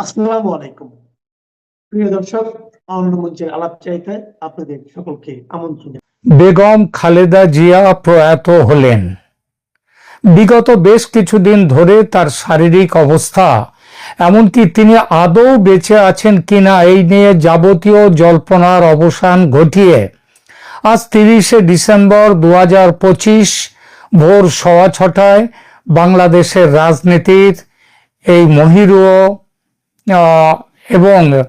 আসসালামু আলাইকুম। প্রিয় দর্শক আপনাদের সকলকে আমন্ত্রণ বেগম খালেদা জিয়া প্রয়াত হলেন। বিগত বেশ কিছুদিন ধরে তার শারীরিক অবস্থা এমনকি তিনি আদৌ বেঁচে আছেন কিনা এই নিয়ে যাবতীয় জল্পনার অবসান ঘটিয়ে আজ তিরিশে ডিসেম্বর দু ভোর সওয়া ছটায় বাংলাদেশের রাজনীতির এই মহিরুয় এবং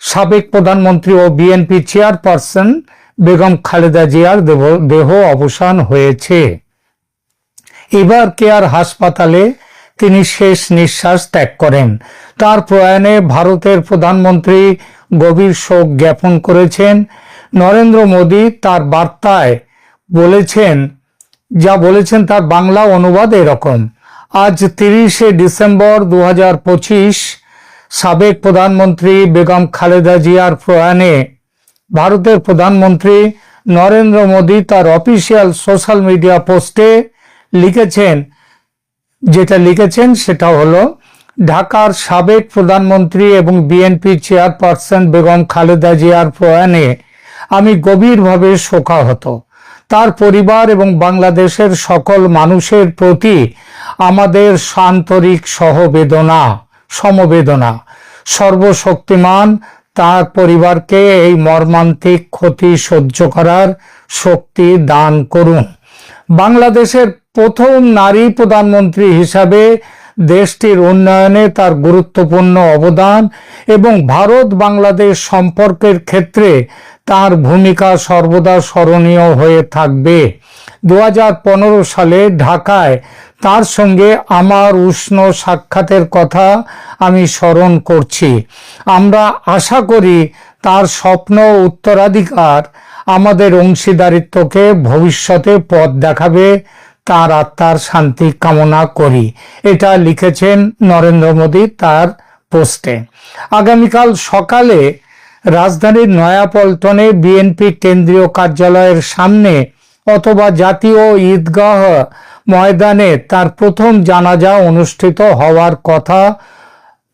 সাবেক প্রধানমন্ত্রী ও বিএনপি চেয়ারপারসন বেগম খালেদা জিয়ার দেহ- অবসান হয়েছে। এবার কেয়ার হাসপাতালে তিনি শেষ নিঃশ্বাস ত্যাগ করেন। তার প্রয়াণে ভারতের প্রধানমন্ত্রী গভীর শোক জ্ঞাপন করেছেন। নরেন্দ্র মোদী তার বার্তায় বলেছেন, যা বলেছেন তার বাংলা অনুবাদ এরকম, আজ তিরিশে ডিসেম্বর দু পঁচিশ সাবেক প্রধানমন্ত্রী বেগম খালেদা জিয়ার প্রয়াণে ভারতের প্রধানমন্ত্রী নরেন্দ্র মোদী তার অফিসিয়াল সোশ্যাল মিডিয়া পোস্টে লিখেছেন, যেটা লিখেছেন সেটা হলো, ঢাকার সাবেক প্রধানমন্ত্রী এবং বিএনপি চেয়ারপারসন বেগম খালেদা জিয়ার প্রয়াণে আমি গভীরভাবে শোকাহত। তার পরিবার এবং বাংলাদেশের সকল মানুষের প্রতি আমাদের সান্তরিক সহবেদনা। সমবেদনা। সর্বশক্তিমান তার পরিবারকে এই মর্মান্তিক ক্ষতি সহ্য করার শক্তি দান করুন। বাংলাদেশের প্রথম নারী প্রধানমন্ত্রী হিসাবে দেশটির উন্নয়নে তার গুরুত্বপূর্ণ অবদান এবং ভারত বাংলাদেশ সম্পর্কের ক্ষেত্রে তার ভূমিকা সর্বদা স্মরণীয় হয়ে থাকবে। দু হাজার পনেরো সালে ঢাকায় তার সঙ্গে আমার উষ্ণ সাক্ষাতের কথা আমি স্মরণ করছি। আমরা আশা করি তার স্বপ্ন উত্তরাধিকার আমাদের অংশীদারিত্বকে ভবিষ্যতে পথ দেখাবে, তার আত্মার শান্তি কামনা করি। এটা লিখেছেন নরেন্দ্র মোদী তার পোস্টে। আগামীকাল সকালে রাজধানীর নয়াপল্টনে বিএনপি কেন্দ্রীয় কার্যালয়ের সামনে অথবা জাতীয় ঈদগাহ ময়দানে তার প্রথম জানাজা অনুষ্ঠিত হওয়ার কথা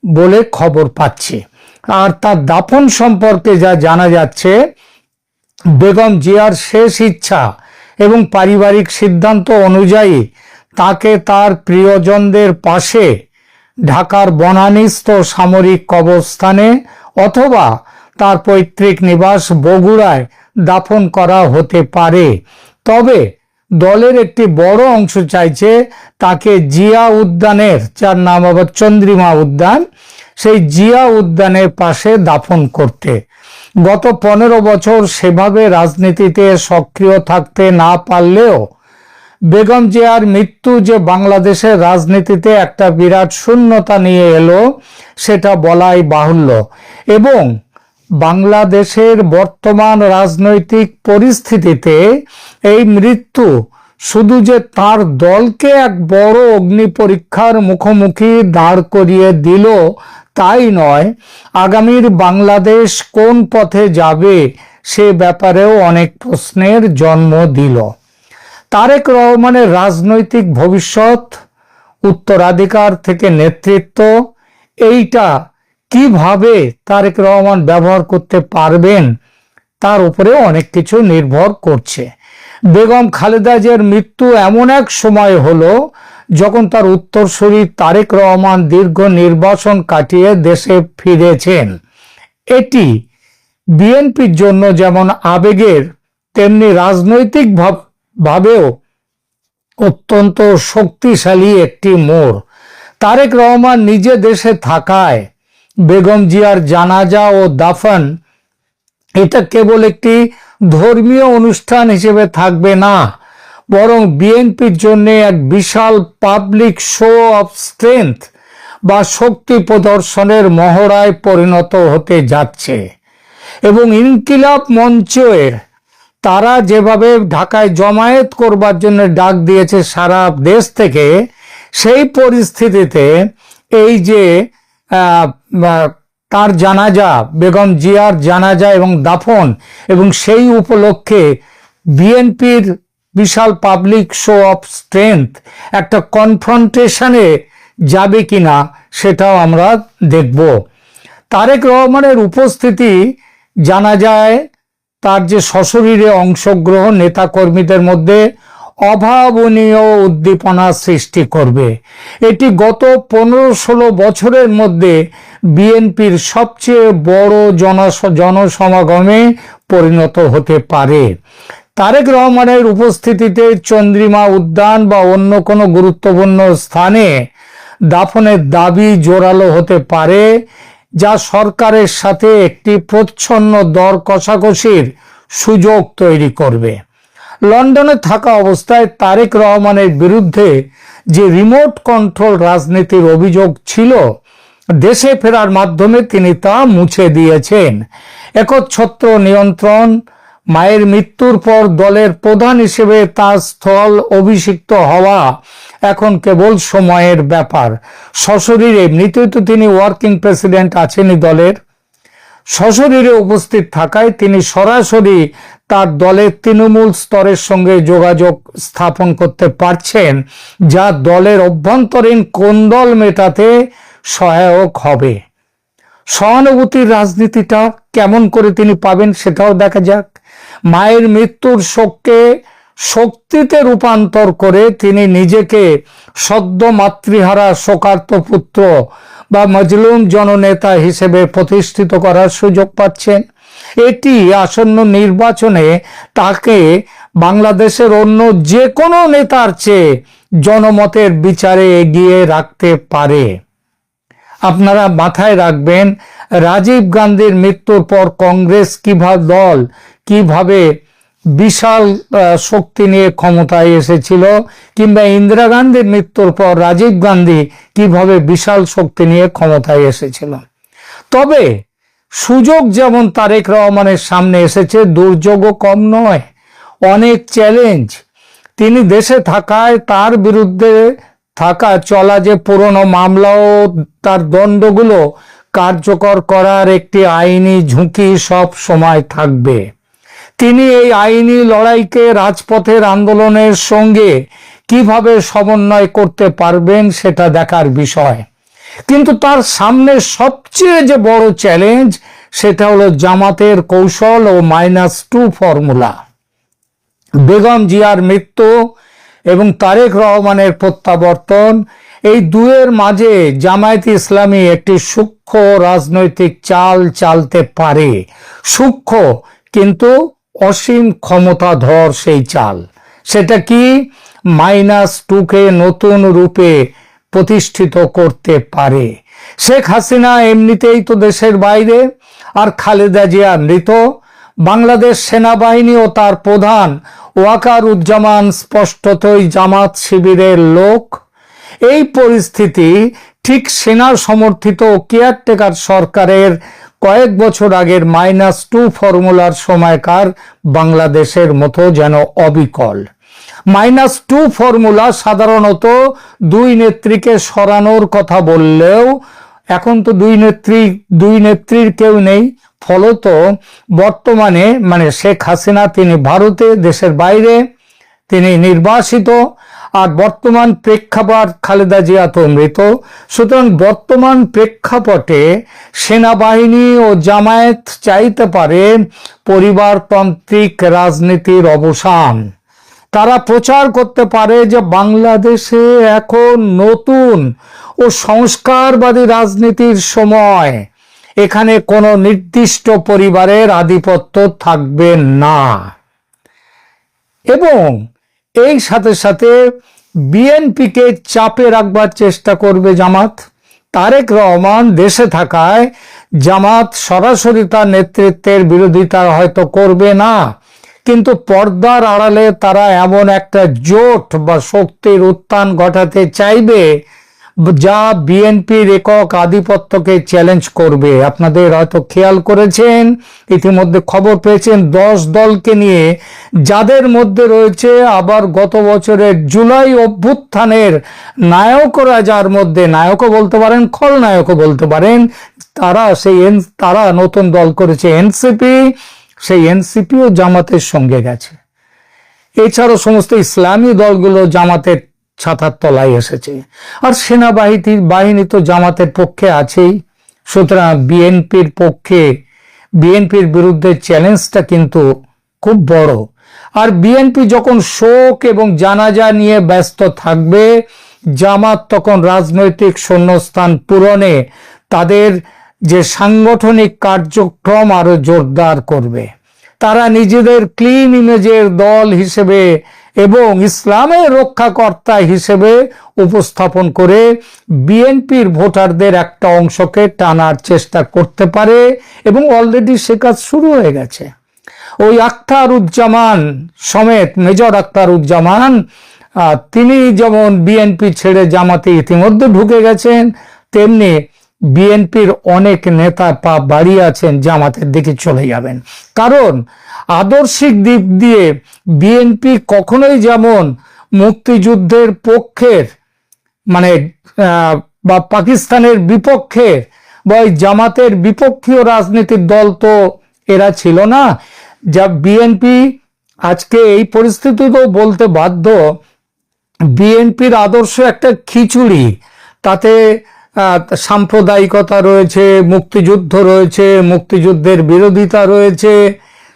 বলে খবর পাচ্ছি। আর তার দাফন সম্পর্কে যা জানা যাচ্ছে, বেগম জিয়ার শেষ ইচ্ছা এবং পারিবারিক সিদ্ধান্ত অনুযায়ী তাকে তার প্রিয়জনদের পাশে ঢাকার বনানিস্থ সামরিক কবরস্থানে অথবা তার পৈতৃক নিবাস বগুড়ায় দাফন করা হতে পারে। তবে দলের একটি বড় অংশ চাইছে তাকে জিয়া উদ্যানের, যার নাম আবার চন্দ্রিমা উদ্যান, সেই জিয়া উদ্যানের পাশে দাফন করতে। গত পনেরো বছর সেভাবে রাজনীতিতে সক্রিয় থাকতে না পারলেও বেগম জিয়ার মৃত্যু যে বাংলাদেশের রাজনীতিতে একটা বিরাট শূন্যতা নিয়ে এলো, সেটা বলাই বাহুল্য। এবং বাংলাদেশের বর্তমান রাজনৈতিক পরিস্থিতিতে এই মৃত্যু শুধু যে তার দলকে এক বড় অগ্নি পরীক্ষার মুখোমুখি দাঁড় করিয়ে দিল তাই নয়, আগামীর বাংলাদেশ কোন পথে যাবে সে ব্যাপারেও অনেক প্রশ্নের জন্ম দিল। তারেক রহমানের রাজনৈতিক ভবিষ্যৎ, উত্তরাধিকার থেকে নেতৃত্ব, এইটা কীভাবে তারেক রহমান ব্যবহার করতে পারবেন, তার উপরে অনেক কিছু নির্ভর করছে। বেগম খালেদা জিয়ার মৃত্যু এমন এক সময় হলো, যখন তার উত্তরসূরি তারেক রহমান দীর্ঘ নির্বাসন কাটিয়ে দেশে ফিরেছেন। এটি বিএনপির জন্য যেমন আবেগের, তেমনি রাজনৈতিক ভাব- ভাবেও অত্যন্ত শক্তিশালী একটি মোড়। তারেক রহমান নিজে দেশে থাকায় বেগম জিয়ার জানাজা ও দাফন, এটা কেবল একটি ধর্মীয় অনুষ্ঠান হিসেবে থাকবে না, বরং বিএনপির জন্য এক বিশাল পাবলিক শো অফ স্ট্রেংথ বা শক্তি প্রদর্শনের মহড়ায় পরিণত হতে যাচ্ছে। এবং ইনকিলাব মঞ্চের তারা যেভাবে ঢাকায় জমায়েত করবার জন্য ডাক দিয়েছে সারা দেশ থেকে, সেই পরিস্থিতিতে এই যে তার জানাজা, বেগম জিয়ার জানাজা এবং দাফন এবং সেই উপলক্ষে বিএনপির বিশাল পাবলিক শো অফ স্ট্রেংথ একটা কনফ্রন্টেশনে যাবে কিনা সেটাও আমরা দেখব। তারেক রহমানের উপস্থিতি জানা যায়, তার যে সশরীরে অংশগ্রহণ নেতাকর্মীদের মধ্যে অভাবনীয় উদ্দীপনা সৃষ্টি করবে। এটি গত পনেরো ষোলো বছরের মধ্যে বিএনপির সবচেয়ে বড় জনস, জনসমাগমে পরিণত হতে পারে। তারেক রহমানের উপস্থিতিতে চন্দ্রিমা উদ্যান বা অন্য কোনো গুরুত্বপূর্ণ স্থানে দাফনের দাবি জোরালো হতে পারে, যা সরকারের সাথে একটি প্রচ্ছন্ন দর কষাকষির সুযোগ তৈরি করবে। লন্ডনে থাকা অবস্থায় তারেক রহমানের বিরুদ্ধে যে রিমোট কন্ট্রোল রাজনীতির অভিযোগ ছিল, দেশে ফেরার মাধ্যমে তিনি তা মুছে দিয়েছেন। একচ্ছত্র নিয়ন্ত্রণ, মায়ের মৃত্যুর পর দলের প্রধান হিসেবে তার স্থল অভিষিক্ত হওয়া এখন কেবল সময়ের ব্যাপার। সশরীরে এমনিতেই তো তিনি ওয়ার্কিং প্রেসিডেন্ট আছেনই দলের। সশরীরে উপস্থিত থাকায় তিনি সরাসরি তার দলের তৃণমূল স্তরের সঙ্গে যোগাযোগ স্থাপন করতে পারছেন, যা দলের অভ্যন্তরীণ কোন্দল মেটাতে সহায়ক হবে। সহানুভূতির রাজনীতিটা কেমন করে তিনি পাবেন সেটাও দেখা যাক। মায়ের মৃত্যুর শোককে শক্তিতে রূপান্তর করে তিনি নিজেকে সদ্য মাতৃহারা শোকার্ত পুত্র বা মজলুম জননেতা হিসেবে প্রতিষ্ঠিত করার সুযোগ পাচ্ছেন। এটি আসন্ন নির্বাচনে তাকে বাংলাদেশের অন্য যে কোনো নেতার চেয়ে জনমতের বিচারে এগিয়ে রাখতে পারে। আপনারা মাথায় রাখবেন, রাজীব গান্ধীর মৃত্যুর পর কংগ্রেস কীভাবে দল, কীভাবে বিশাল শক্তি নিয়ে ক্ষমতায় এসেছিল, কিংবা ইন্দিরা গান্ধীর মৃত্যুর পর রাজীব গান্ধী কীভাবে বিশাল শক্তি নিয়ে ক্ষমতায় এসেছিল। তবে সুযোগ যেমন তারেক রহমানের সামনে এসেছে, দুর্যোগও কম নয়, অনেক চ্যালেঞ্জ তিনি দেশে থাকায় তার বিরুদ্ধে থাকা, চলা যে পুরনো মামলা ও তার দণ্ডগুলো কার্যকর করার একটি আইনি ঝুঁকি সব সময় থাকবে। তিনি এই আইনি লড়াইকে রাজপথের আন্দোলনের সঙ্গে কীভাবে সমন্বয় করতে পারবেন, সেটা দেখার বিষয়। কিন্তু তার সামনে সবচেয়ে যে বড় চ্যালেঞ্জ সেটা হলো জামাতের কৌশল ও মাইনাস টু ফর্মুলা বেগম জিয়ার মৃত্যু এবং তারেক রহমানের প্রত্যাবর্তন, এই দুয়ের মাঝে জামায়াত ইসলামী একটি সূক্ষ্ম রাজনৈতিক চাল চালতে পারে। সূক্ষ্ম কিন্তু অসীম ক্ষমতাধর সেই চাল। সেটা কি? মাইনাস টুকে নতুন রূপে প্রতিষ্ঠিত করতে পারে। শেখ হাসিনা এমনিতেই তো দেশের বাইরে, আর খালেদা জিয়া মৃত। বাংলাদেশ সেনাবাহিনী ও তার প্রধান ওয়াকার উজ্জামান স্পষ্টতই জামাত শিবিরের লোক। এই পরিস্থিতি ঠিক সেনা সমর্থিত কেয়ারটেকার সরকারের কয়েক বছর আগের মাইনাস টু ফর্মুলার সময়কার বাংলাদেশের মতো যেন অবিকল। মাইনাস টু ফর্মুলা সাধারণত দুই নেত্রীকে সরানোর কথা বললেও এখন তো দুই নেত্রী, দুই নেত্রীর কেউ নেই। ফলত বর্তমানে মানে শেখ হাসিনা, তিনি ভারতে, দেশের বাইরে, তিনি নির্বাসিত আর বর্তমান প্রেক্ষাপট খালেদা জিয়া তো মৃত। সুতরাং বর্তমান প্রেক্ষাপটে সেনাবাহিনী ও জামায়াত চাইতে পারে পরিবারতান্ত্রিক রাজনীতির অবসান। তারা প্রচার করতে পারে যে বাংলাদেশে এখন নতুন ও সংস্কারবাদী রাজনীতির সময়। এখানে কোনো নির্দিষ্ট পরিবারের আধিপত্য থাকবে না। এবং এই সাথে সাথে বিএনপিকে চাপে রাখবার চেষ্টা করবে জামাত। তারেক রহমান দেশে থাকায় জামাত সরাসরি তার নেতৃত্বের বিরোধিতা হয়তো করবে না। কিন্তু পর্দার আড়ালে তারা এমন একটা জোট বা শক্তির উত্থান ঘটাতে চাইবে যা বিএনপির একক আধিপত্যকে চ্যালেঞ্জ করবে। আপনাদের হয়তো খেয়াল করেছেন, ইতিমধ্যে খবর পেয়েছেন দশ দলকে নিয়ে। যাদের মধ্যে রয়েছে আবার গত বছরের জুলাই অভ্যুত্থানের নায়করা যার মধ্যে, নায়কও বলতে পারেন, খলনায়কও বলতে পারেন, তারা সেই তারা নতুন দল করেছে এনসিপি। সেই এনসিপিও জামাতের সঙ্গে গেছে। এছাড়াও সমস্ত ইসলামী দলগুলো জামাতের ছাতার তলায় এসেছে। আর সেনাবাহিনী বাহিনী তো জামাতের পক্ষে আছেই। সুতরাং বিএনপির পক্ষে, বিএনপির বিরুদ্ধে চ্যালেঞ্জটা কিন্তু খুব বড়। আর বিএনপি যখন শোক এবং জানাজা নিয়ে ব্যস্ত থাকবে, জামাত তখন রাজনৈতিক শূন্যস্থান পূরণে তাদের যে সাংগঠনিক কার্যক্রম আরও জোরদার করবে। তারা নিজেদের ক্লিন ইমেজের দল হিসেবে এবং ইসলামের রক্ষাকর্তা হিসেবে উপস্থাপন করে বিএনপির ভোটারদের একটা অংশকে টানার চেষ্টা করতে পারে এবং অলরেডি সে কাজ শুরু হয়ে গেছে। ওই আখতারুজ্জামান সমেত মেজর আখতারুজ্জামান আহ, তিনি যেমন বিএনপি ছেড়ে জামাতে ইতিমধ্যে ঢুকে গেছেন তেমনি বিএনপির অনেক নেতা পা বাড়িয়ে আছেন জামাতের দিকে চলে যাবেন। কারণ আদর্শিক দিক দিয়ে বিএনপি কখনোই যেমন মুক্তিযুদ্ধের পক্ষের মানে বা পাকিস্তানের বিপক্ষের বা জামাতের বিপক্ষীয় রাজনীতির দল তো এরা ছিল না। যা বিএনপি আজকে এই পরিস্থিতিতেও বলতে বাধ্য, বিএনপির আদর্শ একটা খিচুড়ি। তাতে সাম্প্রদায়িকতা রয়েছে, মুক্তিযুদ্ধ রয়েছে, মুক্তিযুদ্ধের বিরোধিতা রয়েছে,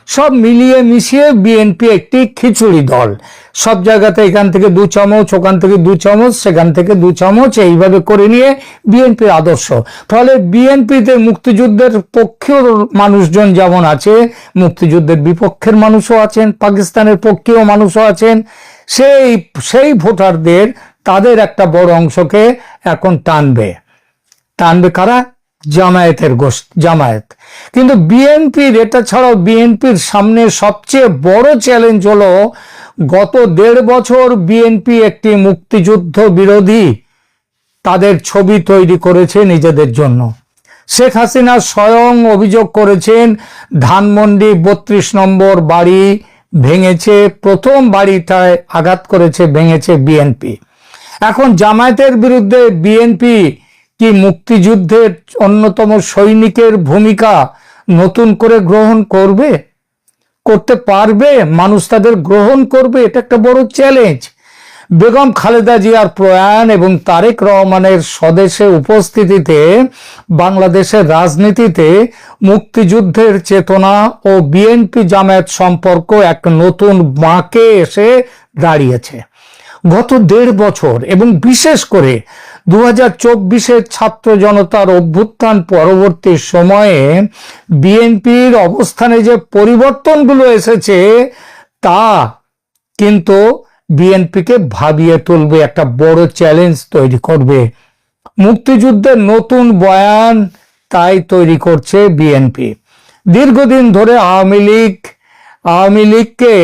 সব মিলিয়ে মিশিয়ে বিএনপি একটি খিচুড়ি দল। সব জায়গাতে এখান থেকে দু চামচ, ওখান থেকে দু চামচ, সেখান থেকে দু চামচ, এইভাবে করে নিয়ে বিএনপির আদর্শ। ফলে বিএনপিতে মুক্তিযুদ্ধের পক্ষেও মানুষজন যেমন আছে মুক্তিযুদ্ধের বিপক্ষের মানুষও আছেন, পাকিস্তানের পক্ষেও মানুষও আছেন, সেই সেই ভোটারদের তাদের একটা বড় অংশকে এখন টানবে। টানবে কারা? জামায়াতের গোষ্ঠ জামায়াত। কিন্তু বিএনপির, এটা ছাড়াও বিএনপির সামনে সবচেয়ে বড় চ্যালেঞ্জ হলো গত দেড় বছর বিএনপি একটি মুক্তিযুদ্ধ বিরোধী তাদের ছবি তৈরি করেছে নিজেদের জন্য। শেখ হাসিনা স্বয়ং অভিযোগ করেছেন, ধানমন্ডি বত্রিশ নম্বর বাড়ি ভেঙেছে, প্রথম বাড়িটায় আঘাত করেছে, ভেঙেছে বিএনপি। এখন জামায়াতের বিরুদ্ধে বিএনপি কি মুক্তিযুদ্ধের অন্যতম সৈনিকের ভূমিকা নতুন করে গ্রহণ করবে? করতে পারবে? মানুষ তাদের গ্রহণ করবে? এটা একটা বড় চ্যালেঞ্জ বেগম খালেদা জিয়ার প্রয়াণ এবং তারেক রহমানের স্বদেশে উপস্থিতিতে বাংলাদেশের রাজনীতিতে মুক্তিযুদ্ধের চেতনা ও বিএনপি জামায়াত সম্পর্ক এক নতুন বাঁকে এসে দাঁড়িয়েছে। গত দেড় বছর এবং বিশেষ করে দু হাজার ছাত্র জনতার অভ্যুত্থান পরবর্তী সময়ে বিএনপির অবস্থানে যে পরিবর্তনগুলো এসেছে, তা কিন্তু বিএনপিকে ভাবিয়ে তুলবে, একটা বড় চ্যালেঞ্জ তৈরি করবে। মুক্তিযুদ্ধের নতুন বয়ান তাই তৈরি করছে বিএনপি। দীর্ঘদিন ধরে আওয়ামী লীগ, আওয়ামী লীগকে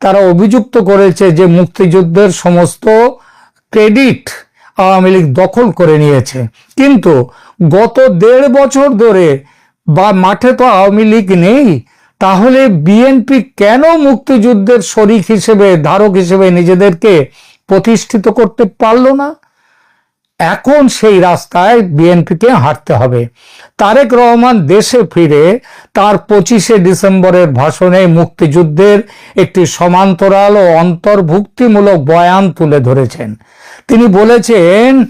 তারা অভিযুক্ত করেছে যে মুক্তিযুদ্ধের সমস্ত ক্রেডিট আওয়ামী লীগ দখল করে নিয়েছে। কিন্তু গত দেড় বছর ধরে বা মাঠে তো আওয়ামী লীগ নেই, তাহলে বিএনপি কেন মুক্তিযুদ্ধের শরিক হিসেবে, ধারক হিসেবে নিজেদেরকে প্রতিষ্ঠিত করতে পারল না? এখন সেই রাস্তায় বিএনপিকে হাঁটতে হবে। তারেক রহমান দেশে ফিরে তার পঁচিশে ডিসেম্বরের ভাষণে মুক্তিযুদ্ধের একটি সমান্তরাল ও অন্তর্ভুক্তিমূলক বয়ান তুলে ধরেছেন। তিনি বলেছেন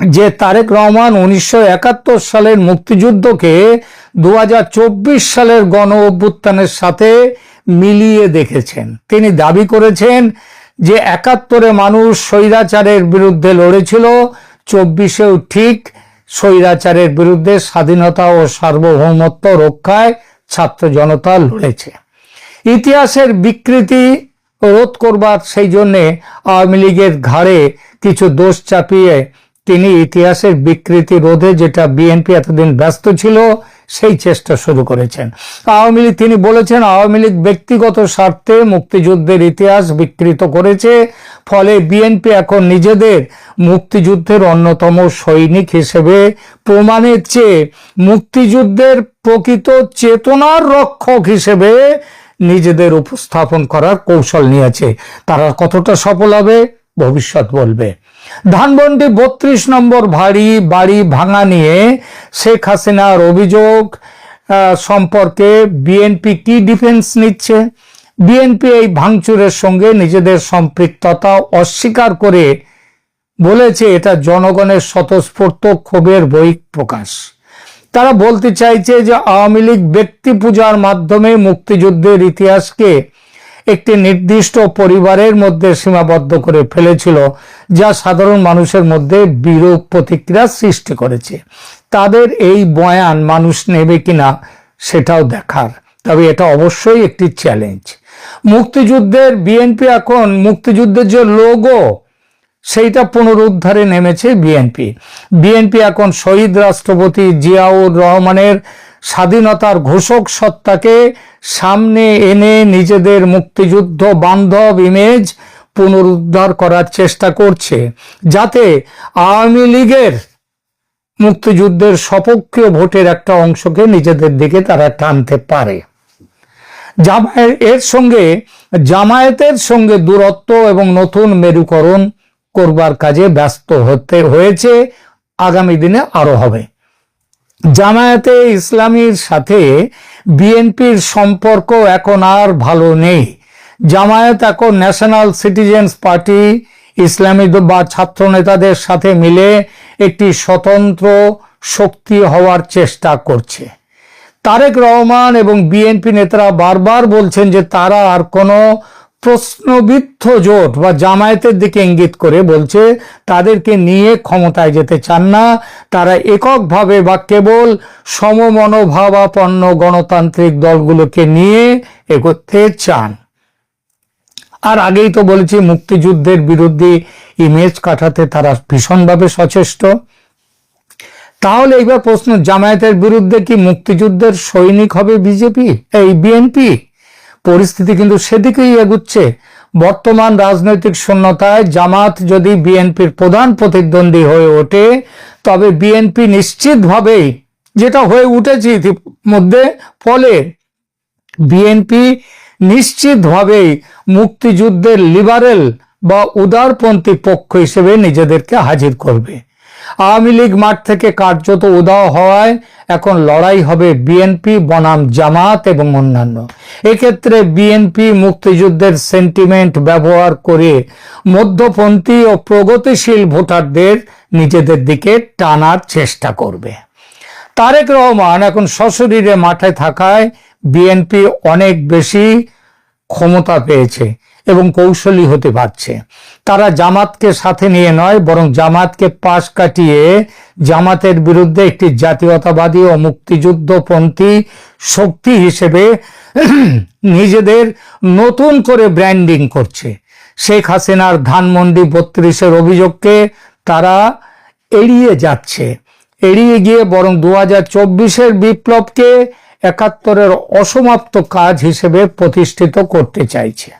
যে তারেক রহমান উনিশশো একাত্তর সালের মুক্তিযুদ্ধকে দু হাজার চব্বিশ সালের গণ অভ্যুত্থানের সাথে মিলিয়ে দেখেছেন। তিনি দাবি করেছেন যে একাত্তরে মানুষ স্বৈরাচারের বিরুদ্ধে লড়েছিল, চব্বিশেও ঠিক স্বৈরাচারের বিরুদ্ধে স্বাধীনতা ও সার্বভৌমত্ব রক্ষায় ছাত্র জনতা লড়েছে। ইতিহাসের বিকৃতি রোধ করবার সেই জন্যে আওয়ামী লীগের ঘাড়ে কিছু দোষ চাপিয়ে তিনি ইতিহাসের বিকৃতি রোধে যেটা বিএনপি এতদিন ব্যস্ত ছিল, সেই চেষ্টা শুরু করেছেন। আওয়ামী লীগ, তিনি বলেছেন, আওয়ামী লীগ ব্যক্তিগত স্বার্থে মুক্তিযুদ্ধের ইতিহাস বিকৃত করেছে, ফলে বিএনপি এখন নিজেদের মুক্তিযুদ্ধের অন্যতম সৈনিক হিসেবে প্রমাণের চেয়ে মুক্তিযুদ্ধের প্রকৃত চেতনার রক্ষক হিসেবে নিজেদের উপস্থাপন করার কৌশল নিয়েছে। তারা কতটা সফল হবে, ভবিষ্যৎ বলবে। ধানমন্ডি বত্রিশ নম্বর ভারী বাড়ি ভাঙা নিয়ে শেখ হাসিনার অভিযোগ সম্পর্কে বিএনপি কি ডিফেন্স নিচ্ছে? বিএনপি এই ভাঙচুরের সঙ্গে নিজেদের সম্পৃক্ততা অস্বীকার করে বলেছে, এটা জনগণের স্বতঃস্ফূর্ত ক্ষোভের বহিঃ প্রকাশ। তারা বলতে চাইছে যে আওয়ামী লীগ ব্যক্তি পূজার মাধ্যমে মুক্তিযুদ্ধের ইতিহাসকে একটি নির্দিষ্ট পরিবারের মধ্যে সীমাবদ্ধ করে ফেলেছিল, যা সাধারণ মানুষের মধ্যে বিরূপ প্রতিক্রিয়া সৃষ্টি করেছে। তাদের এই বয়ান মানুষ নেবে কিনা সেটাও দেখার, তবে এটা অবশ্যই একটি চ্যালেঞ্জ। মুক্তিযুদ্ধের বিএনপি এখন, মুক্তিযুদ্ধের যে লোগো, সেইটা পুনরুদ্ধারে নেমেছে বিএনপি। বিএনপি এখন শহীদ রাষ্ট্রপতি জিয়াউর রহমানের স্বাধীনতার ঘোষক সত্তাকে সামনে এনে নিজেদের মুক্তিযুদ্ধ বান্ধব ইমেজ পুনরুদ্ধার করার চেষ্টা করছে, যাতে আওয়ামী লীগের মুক্তিযুদ্ধের সপক্ষীয় ভোটের একটা অংশকে নিজেদের দিকে তারা টানতে পারে। জামায়ের এর সঙ্গে, জামায়াতের সঙ্গে দূরত্ব এবং নতুন মেরুকরণ করবার কাজে ব্যস্ত হতে হয়েছে। আগামী দিনে আরও হবে। জামায়াতে ইসলামীর সাথে বিএনপির সম্পর্ক এখন আর ভালো নেই। জামায়াত এখন ন্যাশনাল সিটিজেন্স পার্টি, ইসলামী বা ছাত্র নেতাদের সাথে মিলে একটি স্বতন্ত্র শক্তি হওয়ার চেষ্টা করছে। তারেক রহমান এবং বিএনপি নেতারা বারবার বলছেন যে তারা আর কোনো প্রশ্নবিদ্ধ জোট বা জামায়াতের দিকে ইঙ্গিত করে বলছে, তাদেরকে নিয়ে ক্ষমতায় যেতে চান না। তারা এককভাবে বা কেবল সমমনোভাবাপন্ন গণতান্ত্রিক দলগুলোকে নিয়ে এগোতে চান। আর আগেই তো বলেছি, মুক্তিযুদ্ধের বিরুদ্ধে ইমেজ কাটাতে তারা ভীষণভাবে সচেষ্ট। তাহলে এইবার প্রশ্ন, জামায়াতের বিরুদ্ধে কি মুক্তিযুদ্ধের সৈনিক হবে বিজেপি? এই বিএনপি? পরিস্থিতি কিন্তু সেদিকেই এগুচ্ছে। বর্তমান রাজনৈতিক শূন্যতায় জামাত যদি বিএনপির প্রধান প্রতিদ্বন্দ্বী হয়ে ওঠে, তবে বিএনপি নিশ্চিতভাবেই যেটা হয়ে উঠেছে ইতিমধ্যে, ফলে বিএনপি নিশ্চিতভাবেই মুক্তিযুদ্ধের লিবারেল বা উদারপন্থী পক্ষ হিসেবে নিজেদেরকে হাজির করবে। আওয়ামী লীগ মাঠ থেকে কার্যত উদাও হওয়ায় এখন লড়াই হবে বিএনপি, বনাম জামাত এবং অন্যান্য। এক্ষেত্রে বিএনপি মুক্তিযুদ্ধের সেন্টিমেন্ট ব্যবহার করে মধ্যপন্থী ও প্রগতিশীল ভোটারদের নিজেদের দিকে টানার চেষ্টা করবে। তারেক রহমান এখন সশরীরে মাঠে থাকায় বিএনপি অনেক বেশি ক্ষমতা পেয়েছে এবং কৌশলী হতে পারছে। তারা জামাতকে সাথে নিয়ে নয়, বরং জামাতকে পাশ কাটিয়ে জামাতের বিরুদ্ধে একটি জাতীয়তাবাদী ও মুক্তিযুদ্ধপন্থী শক্তি হিসেবে নিজেদের নতুন করে ব্র্যান্ডিং করছে। শেখ হাসিনার ধানমন্ডি বত্রিশের অভিযোগকে তারা এড়িয়ে যাচ্ছে। এড়িয়ে গিয়ে বরং দু হাজার বিপ্লবকে একাত্তরের অসমাপ্ত কাজ হিসেবে প্রতিষ্ঠিত করতে চাইছে।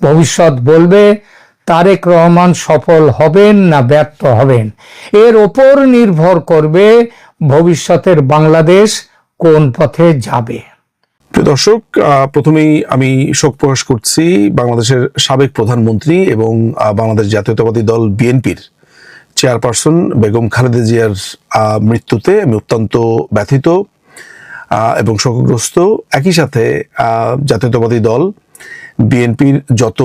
ভবিষ্যৎ বলবে তারেক রহমান সফল হবেন না ব্যর্থ হবেন? এর ওপর নির্ভর করবে ভবিষ্যতের বাংলাদেশ কোন পথে যাবে। দর্শক প্রথমেই আমি শোক প্রকাশ করছি বাংলাদেশের সাবেক প্রধানমন্ত্রী এবং বাংলাদেশ জাতীয়তাবাদী দল বিএনপির চেয়ারপারসন বেগম খালেদা জিয়ার মৃত্যুতে আমি অত্যন্ত ব্যথিত এবং শোকগ্রস্ত। একই সাথে জাতীয়তাবাদী দল বিএনপির যত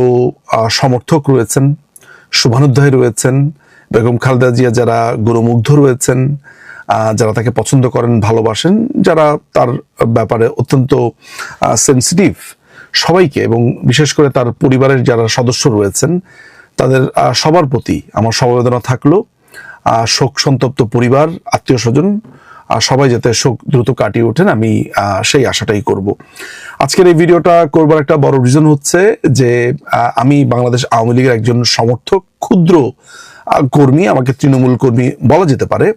সমর্থক রয়েছেন, শুভানুধ্যায় রয়েছেন, বেগম খালেদা জিয়া যারা গুরুমুগ্ধ রয়েছেন যারা তাকে পছন্দ করেন, ভালোবাসেন, যারা তার ব্যাপারে অত্যন্ত সেন্সিটিভ সবাইকে এবং বিশেষ করে তার পরিবারের যারা সদস্য রয়েছেন, তাদের সবার প্রতি আমার সমবেদনা থাকল শোক সন্তপ্ত পরিবার, আত্মীয় স্বজন সবাই যাতে শোক দ্রুত কাটিয়ে ওঠেন, আমি সেই আশাটাই করব। আজকের এই ভিডিওটা করবার একটা বড় রিজন হচ্ছে যে আমি বাংলাদেশ আওয়ামী লীগের একজন সমর্থক, ক্ষুদ্র কর্মী, আমাকে তৃণমূল কর্মী বলা যেতে পারে।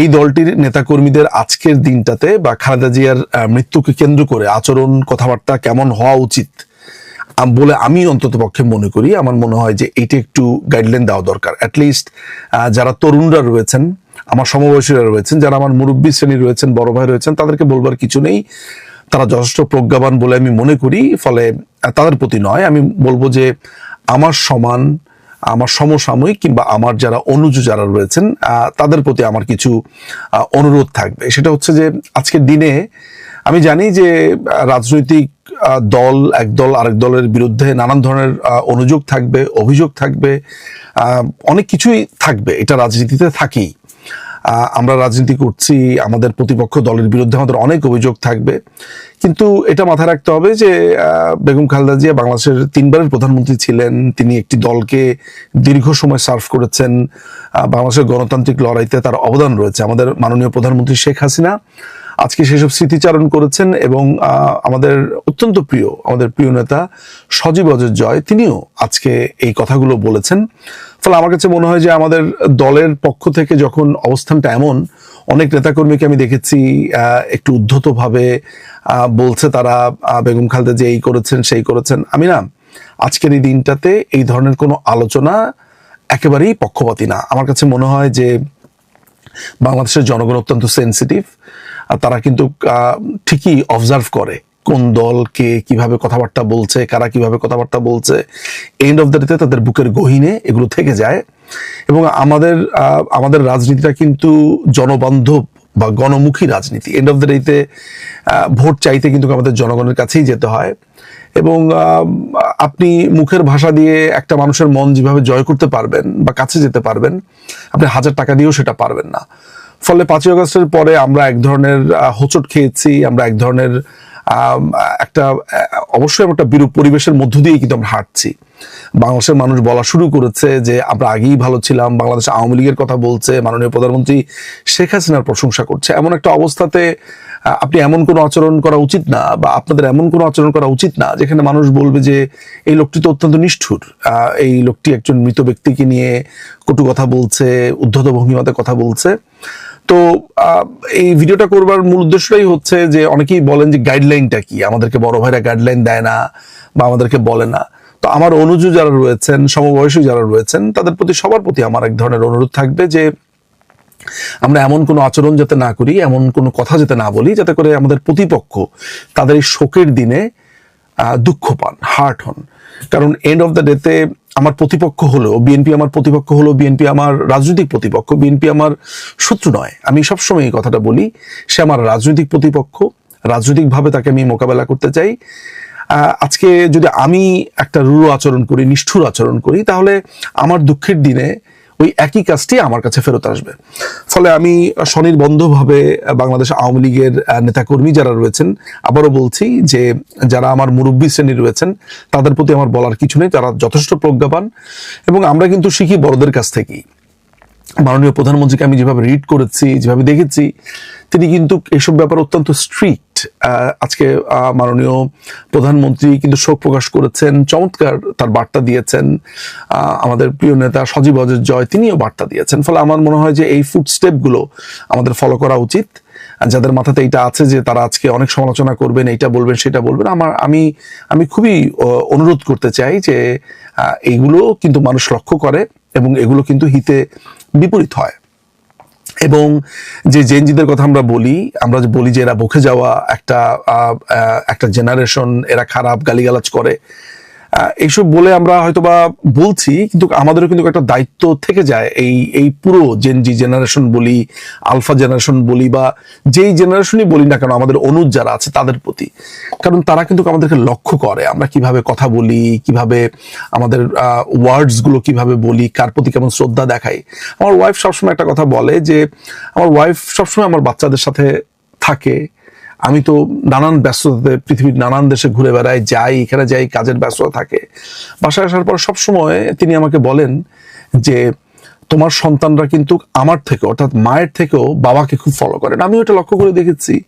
এই দলটির নেতাকর্মীদের আজকের দিনটাতে বা খালেদা জিয়ার মৃত্যুকে কেন্দ্র করে আচরণ, কথাবার্তা কেমন হওয়া উচিত বলে আমি অন্তত পক্ষে মনে করি। আমার মনে হয় যে এইটা একটু গাইডলাইন দেওয়া দরকার। অ্যাটলিস্ট যারা তরুণরা রয়েছেন আমার সমবয়সীরা রয়েছেন, যারা আমার মুরব্বী শ্রেণি রয়েছেন, বড় ভাই রয়েছেন, তাদেরকে বলবার কিছু নেই। তারা যথেষ্ট প্রজ্ঞাবান বলে আমি মনে করি, ফলে তাদের প্রতি নয়। আমি বলব যে আমার সমান, আমার সমসাময়িক কিংবা আমার যারা অনুজ যারা রয়েছেন তাদের প্রতি আমার কিছু অনুরোধ থাকবে। সেটা হচ্ছে যে আজকের দিনে আমি জানি যে রাজনৈতিক দল, এক দল আরেক দলের বিরুদ্ধে নানান ধরনের অনুযোগ থাকবে, অভিযোগ থাকবে অনেক কিছুই থাকবে। এটা রাজনীতিতে থাকেই। আমরা রাজনীতি করছি, আমাদের প্রতিপক্ষ দলের বিরুদ্ধে আমাদের অনেক অভিযোগ থাকবে। কিন্তু এটা মাথায় রাখতে হবে যে বেগম খালেদা জিয়া বাংলাদেশের তিনবারের প্রধানমন্ত্রী ছিলেন, তিনি একটি দলকে দীর্ঘ সময় সার্ভ করেছেন। বাংলাদেশের গণতান্ত্রিক লড়াইতে তার অবদান রয়েছে। আমাদের মাননীয় প্রধানমন্ত্রী শেখ হাসিনা আজকে সেসব স্মৃতিচারণ করেছেন এবং আমাদের অত্যন্ত প্রিয়, আমাদের প্রিয় নেতা সজীব অজয় জয়, তিনিও আজকে এই কথাগুলো বলেছেন। ফলে আমার কাছে মনে হয় যে আমাদের দলের পক্ষ থেকে যখন অবস্থানটা এমন, অনেক নেতাকর্মীকে আমি দেখেছি একটু উদ্ধতভাবে বলছে তারা বেগম খালেদা যে এই করেছেন, সেই করেছেন। আমি না, আজকের এই দিনটাতে এই ধরনের কোনো আলোচনা একেবারেই পক্ষপাতী না। আমার কাছে মনে হয় যে বাংলাদেশের জনগণ অত্যন্ত সেন্সিটিভ আর তারা কিন্তু ঠিকই অবজার্ভ করে। কোন দল কে কীভাবে কথাবার্তা বলছে, কারা কীভাবে কথাবার্তা বলছে এন্ড অফ দ্য ডেতে তাদের বুকের গহিনে এগুলো থেকে যায়। এবং আমাদের আমাদের রাজনীতিটা কিন্তু জনবান্ধব বা গণমুখী রাজনীতি। এন্ড অফ দ্য ডেতে ভোট চাইতে কিন্তু আমাদের জনগণের কাছেই যেতে হয়। এবং আপনি মুখের ভাষা দিয়ে একটা মানুষের মন যেভাবে জয় করতে পারবেন বা কাছে যেতে পারবেন, আপনি হাজার টাকা দিয়েও সেটা পারবেন না। ফলে পাঁচই আগস্টের পরে আমরা এক ধরনের হোঁচট খেয়েছি, আমরা এক ধরনের একটা, অবশ্যই আমরা একটা বিরূপ পরিবেশের মধ্য দিয়ে কিন্তু আমরা হাঁটছি। বাংলাদেশের মানুষ বলা শুরু করেছে যে, আমরা আগেই ভালো ছিলাম, বাংলাদেশ আওয়ামী লীগের কথা বলছে, মাননীয় প্রধানমন্ত্রী শেখ হাসিনার প্রশংসা করছে। এমন একটা অবস্থাতে আপনি এমন কোনো আচরণ করা উচিত না, বা আপনাদের এমন কোনো আচরণ করা উচিত না, যেখানে মানুষ বলবে যে, এই লোকটি তো অত্যন্ত নিষ্ঠুর এই লোকটি একজন মৃত ব্যক্তিকে নিয়ে কটু কথা বলছে, উদ্ধত ভঙ্গিমাতে কথা বলছে। তো এই ভিডিওটা করবার মূল উদ্দেশ্যটাই হচ্ছে যে অনেকেই বলেন যে গাইডলাইনটা কি? আমাদেরকে বড় ভাইরা গাইডলাইন দেয় না বা আমাদেরকে বলে না। তো আমার অনুজু যারা রয়েছেন, সমবয়সী যারা রয়েছেন, তাদের প্রতি সবার প্রতি আমার এক ধরনের অনুরোধ থাকবে যে আমরা এমন কোনো আচরণ যাতে না করি, এমন কোনো কথা যাতে না বলি, যাতে করে আমাদের প্রতিপক্ষ তাদের এই শোকের দিনে দুঃখ পান, হার্ট হন। কারণ এন্ড অফ দ্য ডেতে আমার প্রতিপক্ষ হলো বিএনপি আমার প্রতিপক্ষ হলো বিএনপি আমার রাজনৈতিক প্রতিপক্ষ বিএনপি আমার শত্রু নয়। আমি সবসময় এই কথাটা বলি, সে আমার রাজনৈতিক প্রতিপক্ষ, রাজনৈতিকভাবে তাকে আমি মোকাবেলা করতে চাই। আজকে যদি আমি একটা রূঢ় আচরণ করি, নিষ্ঠুর আচরণ করি, তাহলে আমার দুঃখের দিনে ওই একই কাজটি আমার কাছে ফেরত আসবে। ফলে আমি স্বনির্বন্ধভাবে বাংলাদেশ আওয়ামী লীগের নেতাকর্মী যারা রয়েছেন, আবারও বলছি যে যারা আমার মুরব্বী শ্রেণি রয়েছেন, তাদের প্রতি আমার বলার কিছু নেই, তারা যথেষ্ট প্রজ্ঞাপান এবং আমরা কিন্তু শিখি বড়দের কাছ থেকেই। মাননীয় প্রধানমন্ত্রীকে আমি যেভাবে রিড করেছি, যেভাবে দেখেছি, তিনি কিন্তু এসব ব্যাপার অত্যন্ত স্ট্রিক্ট আজকে মাননীয় প্রধানমন্ত্রী কিন্তু শোক প্রকাশ করেছেন, চমৎকার তার বার্তা দিয়েছেন আমাদের প্রিয় নেতা সজীব অজয় জয়, তিনিও বার্তা দিয়েছেন। ফলে আমার মনে হয় যে এই ফুড স্টেপগুলো আমাদের ফলো করা উচিত। যাদের মাথাতে এটা আছে যে তারা আজকে অনেক সমালোচনা করবেন, এইটা বলবেন, সেটা বলবেন, আমার, আমি আমি খুবই অনুরোধ করতে চাই যে এইগুলো কিন্তু মানুষ লক্ষ্য করে এবং এগুলো কিন্তু হিতে বিপরীত হয়। এবং যে জেনজিদের কথা আমরা বলি, আমরা যে বলি যে এরা বকে যাওয়া একটা একটা জেনারেশন এরা খারাপ গালিগালাজ করে এইসব বলে আমরা হয়তোবা বলছি, কিন্তু আমাদেরও কিন্তু একটা দায়িত্ব থেকে যায় এই এই পুরো জেনজি জেনারেশন বলি আলফা জেনারেশন বলি, বা যেই জেনারেশনই বলি না কেন, আমাদের অনুজ যারা আছে তাদের প্রতি। কারণ তারা কিন্তু আমাদেরকে লক্ষ্য করে, আমরা কীভাবে কথা বলি, কীভাবে আমাদের ওয়ার্ডসগুলো কীভাবে বলি, কার প্রতি কেমন শ্রদ্ধা দেখাই। আমার ওয়াইফ সবসময় একটা কথা বলে যে, আমার ওয়াইফ সবসময় আমার বাচ্চাদের সাথে থাকে আমি তো নানান ব্যস্ততাতে পৃথিবীর নানান দেশে ঘুরে বেড়াই, যাই, এখানে যাই, কাজের ব্যস্ততা থাকে। বাসায় আসার পর সবসময় তিনি আমাকে বলেন যে, তোমার সন্তানরা কিন্তু আমার থেকে, অর্থাৎ মায়ের থেকেও বাবাকে খুব ফলো করেন। আমি ওটা লক্ষ্য করে দেখেছি।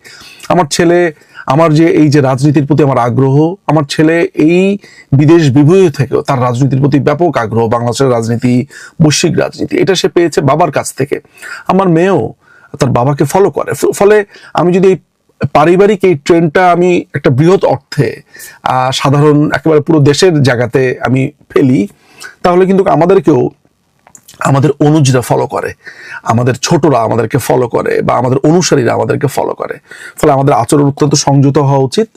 আমার ছেলে, আমার যে এই যে রাজনীতির প্রতি আমার আগ্রহ, আমার ছেলে এই বিদেশ বিভূতি থেকেও তার রাজনীতির প্রতি ব্যাপক আগ্রহ, বাংলাদেশের রাজনীতি, বৈশ্বিক রাজনীতি, এটা সে পেয়েছে বাবার কাছ থেকে। আমার মেয়েও তার বাবাকে ফলো করে। ফলে আমি যদি এই পারিবারিক এই ট্রেন্ডটা আমি একটা বৃহৎ অর্থে সাধারণ একেবারে পুরো দেশের জায়গাতে আমি ফেলি, তাহলে কিন্তু আমাদেরকেও আমাদের অনুজরা ফলো করে, আমাদের ছোটরা আমাদেরকে ফলো করে বা আমাদের অনুসারীরা আমাদেরকে ফলো করে। ফলে আমাদের আচরণ অত্যন্ত সংযত হওয়া উচিত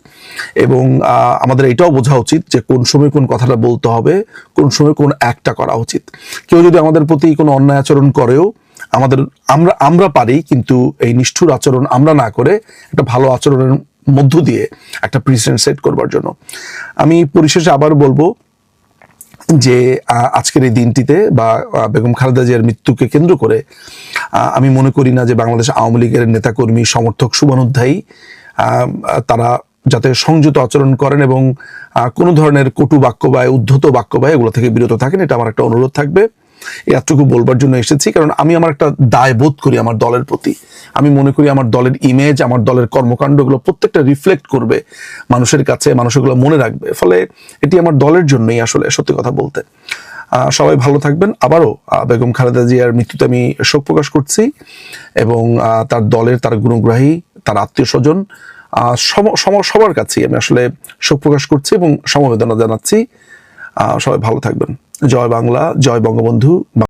এবং আমাদের এটাও বোঝা উচিত যে কোন সময় কোন কথাটা বলতে হবে, কোন সময় কোন একটা করা উচিত। কেউ যদি আমাদের প্রতি কোনো অন্যায় আচরণ করেও আমাদের, আমরা আমরা পারি, কিন্তু এই নিষ্ঠুর আচরণ আমরা না করে একটা ভালো আচরণের মধ্য দিয়ে একটা প্রেসিডেন্ট সেট করবার জন্য। আমি পরিশেষে আবার বলব যে আজকের এই দিনটিতে বা বেগম খালেদা জিয়ার মৃত্যুকে কেন্দ্র করে আমি মনে করি না যে বাংলাদেশ আওয়ামী লীগের নেতাকর্মী, সমর্থক, শুভানুধ্যায়ী তারা যাতে যাতে সংযত আচরণ করেন এবং কোনো ধরনের কটু বাক্য বা উদ্ধত বাক্য বা এগুলো থেকে বিরত থাকেন, এটা আমার একটা অনুরোধ থাকবে। এতটুকু বলবার জন্য এসেছি, কারণ আমি আমার একটা দায় বোধ করি আমার দলের প্রতি। আমি মনে করি আমার দলের ইমেজ আমার দলের কর্মকাণ্ডগুলো প্রত্যেকটা রিফ্লেক্ট করবে মানুষের কাছে, মানুষগুলো মনে রাখবে। ফলে এটি আমার দলের জন্যই আসলে সত্যি কথা বলতে। সবাই ভালো থাকবেন। আবারও বেগম খালেদা জিয়ার মৃত্যুতে আমি শোক প্রকাশ করছি এবং তার দলের, তার গুণগ্রাহী, তার আত্মীয় স্বজন সবার কাছেই আমি আসলে শোক প্রকাশ করছি এবং সমবেদনা জানাচ্ছি। সবাই ভালো থাকবেন। জয় বাংলা জয় বঙ্গবন্ধু